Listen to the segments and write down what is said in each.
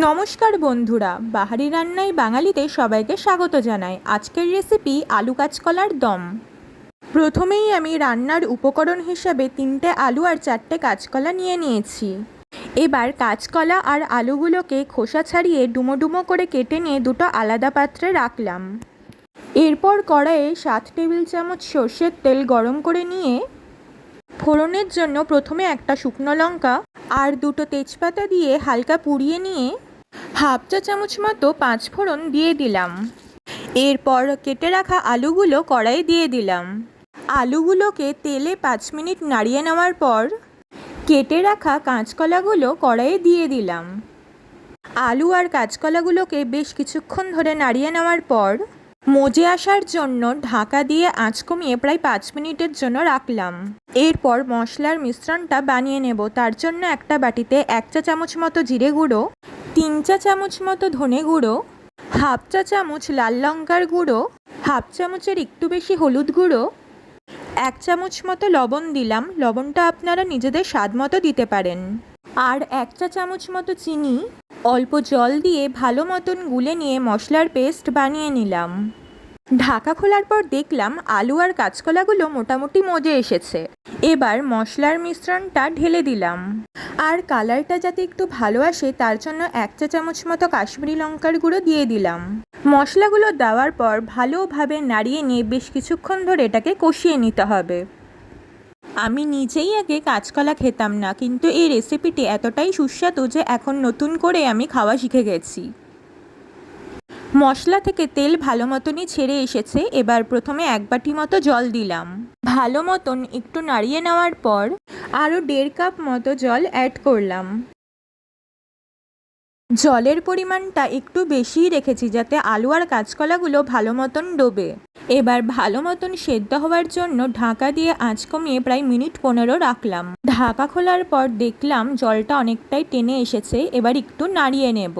নমস্কার বন্ধুরা, বাহারি রান্নায় বাঙালিতে সবাইকে স্বাগত জানাই। আজকের রেসিপি আলু কাঁচকলার দম। প্রথমেই আমি রান্নার উপকরণ হিসাবে তিনটে আলু আর চারটে কাঁচকলা নিয়ে নিয়েছি। এবার কাঁচকলা আর আলুগুলোকে খোসা ছাড়িয়ে ডুমো ডুমো করে কেটে নিয়ে দুটো আলাদা পাত্রে রাখলাম। এরপর কড়াইয়ে সাত টেবিল চামচ সর্ষের তেল গরম করে নিয়ে ফোড়নের জন্য প্রথমে একটা শুকনো লঙ্কা আর দুটো তেজপাতা দিয়ে হালকা পুড়িয়ে নিয়ে হাফ চা চামচ মতো পাঁচ ফোড়ন দিয়ে দিলাম। এরপর কেটে রাখা আলুগুলো কড়াইয়ে দিয়ে দিলাম। আলুগুলোকে তেলে পাঁচ মিনিট নাড়িয়ে নেওয়ার পর কেটে রাখা কাঁচকলাগুলো কড়াইয়ে দিয়ে দিলাম। আলু আর কাঁচকলাগুলোকে বেশ কিছুক্ষণ ধরে নাড়িয়ে নেওয়ার পর মজে আসার জন্য ঢাকা দিয়ে আঁচ কমিয়ে প্রায় পাঁচ মিনিটের জন্য রাখলাম। এরপর মশলার মিশ্রণটা বানিয়ে নেব। তার জন্য একটা বাটিতে এক চা চামচ মতো জিরে গুঁড়ো, তিন চা চামচ মতো ধনে গুঁড়ো, হাফ চা চামচ লাল লঙ্কার গুঁড়ো, হাফ চামচের একটু বেশি হলুদ গুঁড়ো, এক চামচ মতো লবণ দিলাম। লবণটা আপনারা নিজেদের স্বাদ মতো দিতে পারেন। আর এক চা চামচ মতো চিনি অল্প জল দিয়ে ভালো মতন গুলে নিয়ে মশলার পেস্ট বানিয়ে নিলাম। ঢাকা খোলার পর দেখলাম আলু আর কাঁচকলাগুলো মোটামুটি মজে এসেছে। এবার মশলার মিশ্রণটা ঢেলে দিলাম। আর কালারটা যাতে একটু ভালো আসে, তার জন্য এক চা চামচ মতো কাশ্মীরি লঙ্কার গুঁড়ো দিয়ে দিলাম। মশলাগুলো দেওয়ার পর ভালোভাবে নাড়িয়ে নিয়ে বেশ কিছুক্ষণ ধরে এটাকে কষিয়ে নিতে হবে। আমি নিজেই আগে কাঁচকলা খেতাম না, কিন্তু এই রেসিপিটি এতটাই সুস্বাদু যে এখন নতুন করে আমি খাওয়া শিখে গেছি। মশলা থেকে তেল ভালো মতনই ছেড়ে এসেছে, এবার প্রথমে এক বাটি মতো জল দিলাম। ভালো মতন একটু নাড়িয়ে নেওয়ার পর আরও দেড় কাপ মতো জল অ্যাড করলাম। জলের পরিমাণটা একটু বেশিই রেখেছি যাতে আলু আর কাঁচকলাগুলো ভালো মতন ডোবে। এবার ভালো মতন সেদ্ধ হওয়ার জন্য ঢাকা দিয়ে আঁচ কমিয়ে প্রায় মিনিট পনেরো রাখলাম। ঢাকা খোলার পর দেখলাম জলটা অনেকটাই টেনে এসেছে, এবার একটু নাড়িয়ে নেব।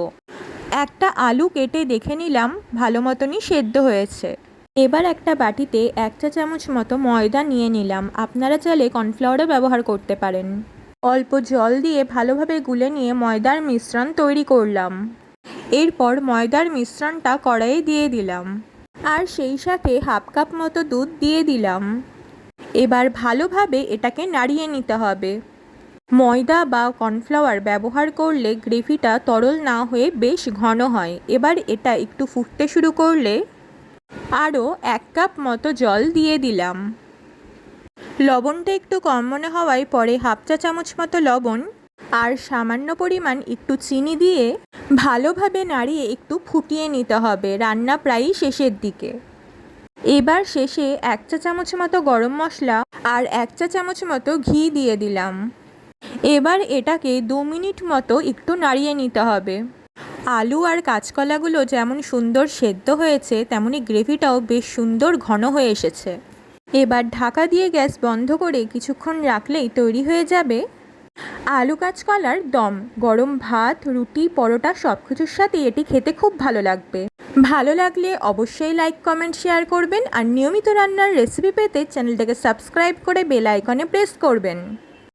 একটা আলু কেটে দেখে নিলাম ভালো মতনই সেদ্ধ হয়েছে। এবার একটা বাটিতে এক চা চামচ মতো ময়দা নিয়ে নিলাম, আপনারা চাইলে কর্নফ্লাওয়ারও ব্যবহার করতে পারেন। অল্প জল দিয়ে ভালোভাবে গুলে নিয়ে ময়দার মিশ্রণ তৈরি করলাম। এরপর ময়দার মিশ্রণটা কড়াইয়ে দিয়ে দিলাম। আর সেই সাথে হাফ কাপ মতো দুধ দিয়ে দিলাম। এবার ভালোভাবে এটাকে নাড়িয়ে নিতে হবে। ময়দা বা কর্নফ্লাওয়ার ব্যবহার করলে গ্রেভিটা তরল না হয়ে বেশ ঘন হয়। এবার এটা একটু ফুটতে শুরু করলে আরও এক কাপ মতো জল দিয়ে দিলাম। লবণটা একটু কম মনে হওয়ায় পরে হাফ চা চামচ মতো লবণ আর সামান্য পরিমাণ একটু চিনি দিয়ে ভালোভাবে নাড়িয়ে একটু ফুটিয়ে নিতে হবে। রান্না প্রায়ই শেষের দিকে। এবার শেষে এক চা চামচ মতো গরম মশলা আর এক চা চামচ মতো ঘি দিয়ে দিলাম। এবার এটাকে দু মিনিট মতো একটু নাড়িয়ে নিতে হবে। আলু আর কাঁচকলাগুলো যেমন সুন্দর সেদ্ধ হয়েছে, তেমনি গ্রেভিটাও বেশ সুন্দর ঘন হয়ে এসেছে। এবার ঢাকা দিয়ে গ্যাস বন্ধ করে কিছুক্ষণ রাখলেই তৈরি হয়ে যাবে আলু কাঁচকলার দম, গরম ভাত, রুটি, পরোটা সব কিছুর সাথে এটি খেতে খুব ভালো লাগবে। ভালো লাগলে অবশ্যই লাইক, কমেন্ট, শেয়ার করবেন আর নিয়মিত রান্নার রেসিপি পেতে চ্যানেলটাকে সাবস্ক্রাইব করে বেল আইকনে প্রেস করবেন।